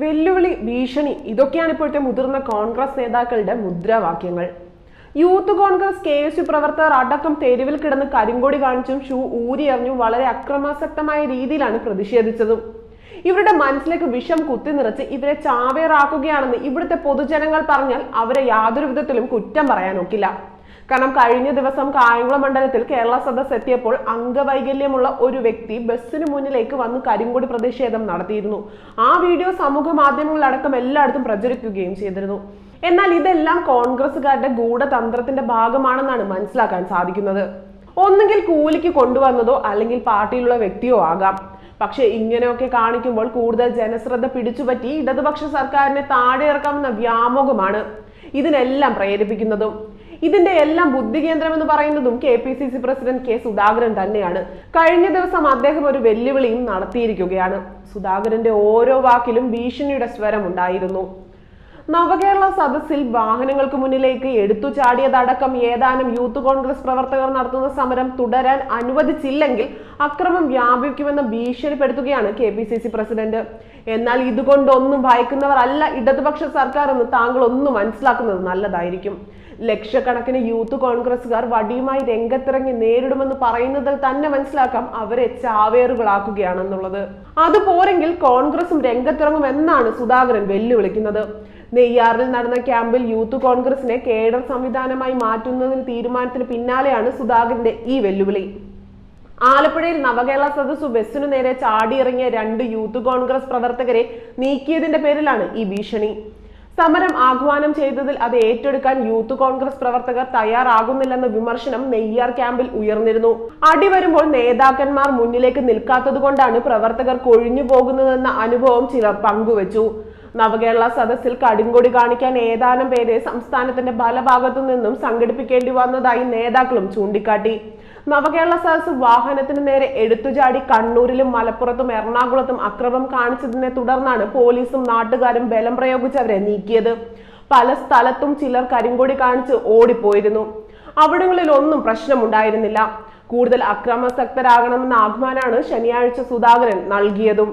വെല്ലുവിളി ഭീഷണി ഇതൊക്കെയാണ് ഇപ്പോഴത്തെ മുതിർന്ന കോൺഗ്രസ് നേതാക്കളുടെ മുദ്രാവാക്യങ്ങൾ. Youth Congress K S U പ്രവർത്തകർ അടക്കം തെരുവിൽ കിടന്ന് കരിങ്കൊടി കാണിച്ചും ഷൂ ഊരിയെറിഞ്ഞും വളരെ അക്രമാസക്തമായ രീതിയിലാണ് പ്രതിഷേധിച്ചതും. ഇവരുടെ മനസ്സിലേക്ക് വിഷം കുത്തി നിറച്ച് ഇവരെ ചാവേറാക്കുകയാണെന്ന് ഇവിടുത്തെ പൊതുജനങ്ങൾ പറഞ്ഞാൽ അവരെ യാതൊരു വിധത്തിലും കുറ്റം പറയാനൊക്കില്ല. കാരണം കഴിഞ്ഞ ദിവസം കായംകുളം മണ്ഡലത്തിൽ കേരള സദസ് എത്തിയപ്പോൾ അംഗവൈകല്യമുള്ള ഒരു വ്യക്തി ബസ്സിന് മുന്നിലേക്ക് വന്ന് കരിങ്കൊടി പ്രതിഷേധം നടത്തിയിരുന്നു. ആ വീഡിയോ സമൂഹ മാധ്യമങ്ങളിലടക്കം എല്ലായിടത്തും പ്രചരിക്കുകയും ചെയ്തിരുന്നു. എന്നാൽ ഇതെല്ലാം കോൺഗ്രസുകാരുടെ ഗൂഢതന്ത്രത്തിന്റെ ഭാഗമാണെന്നാണ് മനസ്സിലാക്കാൻ സാധിക്കുന്നത്. ഒന്നുകിൽ കൂലിക്ക് കൊണ്ടുവന്നതോ അല്ലെങ്കിൽ പാർട്ടിയിലുള്ള വ്യക്തിയോ ആകാം. പക്ഷേ ഇങ്ങനെയൊക്കെ കാണിക്കുമ്പോൾ കൂടുതൽ ജനശ്രദ്ധ പിടിച്ചുപറ്റി ഇടതുപക്ഷ സർക്കാരിനെ താഴെ ഇറക്കാമെന്ന വ്യാമോഹമാണ് ഇതിനെല്ലാം പ്രേരിപ്പിക്കുന്നതും. ഇതിന്റെ എല്ലാം ബുദ്ധികേന്ദ്രം എന്ന് പറയുന്നതും K P C C president K Sudhakaran തന്നെയാണ്. കഴിഞ്ഞ ദിവസം അദ്ദേഹം ഒരു വെല്ലുവിളിയും നടത്തിയിരിക്കുകയാണ്. സുധാകരന്റെ ഓരോ വാക്കിലും ഭീഷണിയുടെ സ്വരം ഉണ്ടായിരുന്നു നവകേരള സദസ്സിൽ വാഹനങ്ങൾക്ക് മുന്നിലേക്ക് എടുത്തു ചാടിയതടക്കം ഏതാനും യൂത്ത് കോൺഗ്രസ് പ്രവർത്തകർ നടത്തുന്ന സമരം തുടരാൻ അനുവദിച്ചില്ലെങ്കിൽ അക്രമം വ്യാപിക്കുമെന്ന് ഭീഷണിപ്പെടുത്തുകയാണ് K P C C president. എന്നാൽ ഇതുകൊണ്ടൊന്നും ഭയക്കുന്നവർ അല്ല ഇടതുപക്ഷ സർക്കാർ എന്ന് താങ്കൾ ഒന്ന് മനസ്സിലാക്കുന്നത് നല്ലതായിരിക്കും. ലക്ഷക്കണക്കിന് യൂത്ത് കോൺഗ്രസുകാർ വടിയുമായി രംഗത്തിറങ്ങി നേരിടുമെന്ന് പറയുന്നതിൽ തന്നെ മനസ്സിലാക്കാം അവരെ ചാവേറുകളാക്കുകയാണെന്നുള്ളത്. അതുപോരെങ്കിൽ കോൺഗ്രസും രംഗത്തിറങ്ങും എന്നാണ് സുധാകരൻ വെല്ലുവിളിക്കുന്നത്. നെയ്യാറിൽ നടന്ന ക്യാമ്പിൽ യൂത്ത് കോൺഗ്രസിനെ കേഡർ സംവിധാനമായി മാറ്റുന്നതിന് തീരുമാനത്തിന് പിന്നാലെയാണ് സുധാകരന്റെ ഈ വെല്ലുവിളി. ആലപ്പുഴയിൽ നവകേരള സദസ്സു ബസ്സിനു നേരെ ചാടിയിറങ്ങിയ രണ്ട് യൂത്ത് കോൺഗ്രസ് പ്രവർത്തകരെ നീക്കിയതിന്റെ പേരിലാണ് ഈ ഭീഷണി. സമരം ആഹ്വാനം ചെയ്തതിൽ അത് ഏറ്റെടുക്കാൻ യൂത്ത് കോൺഗ്രസ് പ്രവർത്തകർ തയ്യാറാകുന്നില്ലെന്ന വിമർശനം നെയ്യാർ ക്യാമ്പിൽ ഉയർന്നിരുന്നു. അടി വരുമ്പോൾ നേതാക്കന്മാർ മുന്നിലേക്ക് നിൽക്കാത്തതുകൊണ്ടാണ് പ്രവർത്തകർ കൊഴിഞ്ഞു പോകുന്നതെന്ന അനുഭവം ചിലർ പങ്കുവച്ചു. നവകേരള സദസ്സിൽ കടുങ്കൊടി കാണിക്കാൻ ഏതാനും പേരെ സംസ്ഥാനത്തിന്റെ പല നിന്നും സംഘടിപ്പിക്കേണ്ടി വന്നതായി നേതാക്കളും ചൂണ്ടിക്കാട്ടി. നവകേരള സദസ് വാഹനത്തിന് നേരെ എടുത്തുചാടി കണ്ണൂരിലും മലപ്പുറത്തും എറണാകുളത്തും അക്രമം കാണിച്ചതിനെ തുടർന്നാണ് പോലീസും നാട്ടുകാരും ബലം പ്രയോഗിച്ചവരെ നീക്കിയത്. പല സ്ഥലത്തും ചിലർ കരിങ്കൊടി കാണിച്ച് ഓടിപ്പോയിരുന്നു. അവിടങ്ങളിൽ ഒന്നും പ്രശ്നമുണ്ടായിരുന്നില്ല. കൂടുതൽ അക്രമാസക്തരാകണമെന്ന ആഹ്വാനാണ് ശനിയാഴ്ച സുധാകരൻ നൽകിയതും.